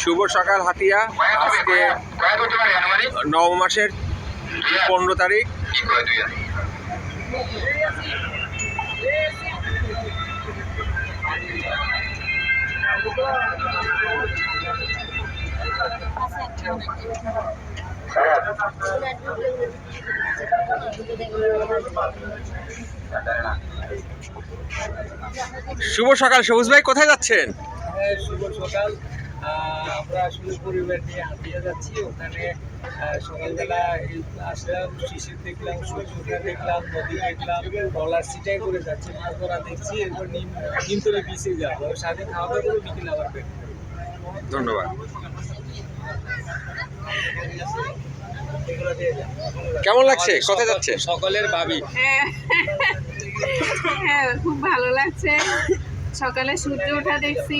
শুভ সকাল, হাতিয়া। আজকে নবম মাসের পনেরো তারিখ। শুভ সকাল, সবুজ ভাই, কোথায় যাচ্ছেন? শুভ সকাল আমরা আসলে পরিবার নিয়ে হাঁটিয়ে যাচ্ছি। ওখানে সকালবেলা আসলাম শিশির দেখলাম সূর্য দেখলাম নদী দেখলাম ডলার সিটাই করে যাচ্ছে। মাছ ধরা দেখছি এরপর নিম নিমতলে বিচে যাব। সাথে খাওয়া দাওয়া করে বিকেল আবার বের ধন্যবাদ। কেমন লাগছে? কোথায় যাচ্ছে সকলের ভাবি। হ্যাঁ। হ্যাঁ খুব ভালো লাগছে। সকালে সূর্য ওঠা দেখছি।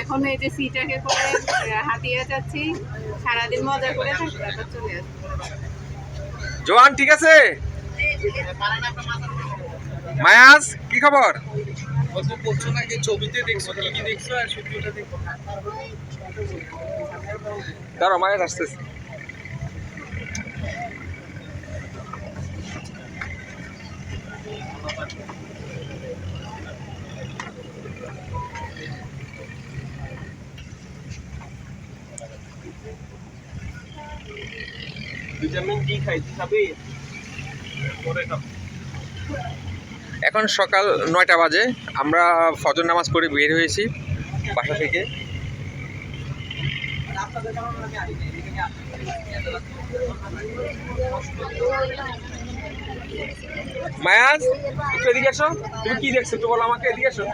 এখন এই যে সিটাকে করে হাতিয়ে যাচ্ছি। সারাদিন মজা করে চলে জোয়ান, ঠিক আছে? মায়াজ কি খবর? ছবিতে দেখছ কি কি দেখছ আর সূর্যটা দেখছ দাঁড়ো মায়াজ আসতেছে ভিটামিন ডি খাইতে খাবে পরে খাব এখন সকাল নয়টা বাজে আমরা ফজর নামাজ পড়ে বের হয়েছি বাসা থেকে মায়াজ একটু এদিকে আসো তুমি কি দেখছ একটু বলো আমাকে এদিকে আসো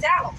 Tchau.